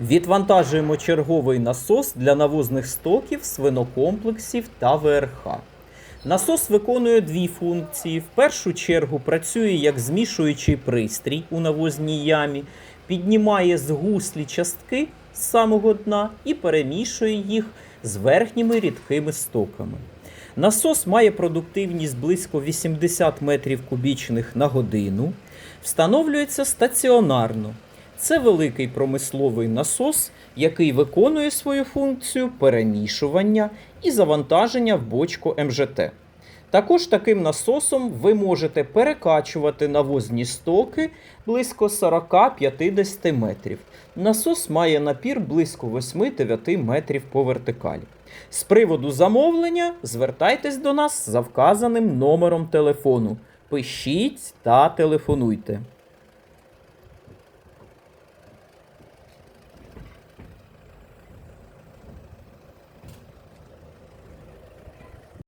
Відвантажуємо черговий насос для навозних стоків, свинокомплексів та ВРХ. Насос виконує дві функції. В першу чергу працює як змішуючий пристрій у навозній ямі, піднімає з гуслі частки з самого дна і перемішує їх з верхніми рідкими стоками. Насос має продуктивність близько 80 метрів кубічних на годину. Встановлюється стаціонарно. Це великий промисловий насос, який виконує свою функцію перемішування і завантаження в бочку МЖТ. Також таким насосом ви можете перекачувати навозні стоки близько 40-50 метрів. Насос має напір близько 8-9 метрів по вертикалі. З приводу замовлення звертайтесь до нас за вказаним номером телефону. Пишіть та телефонуйте.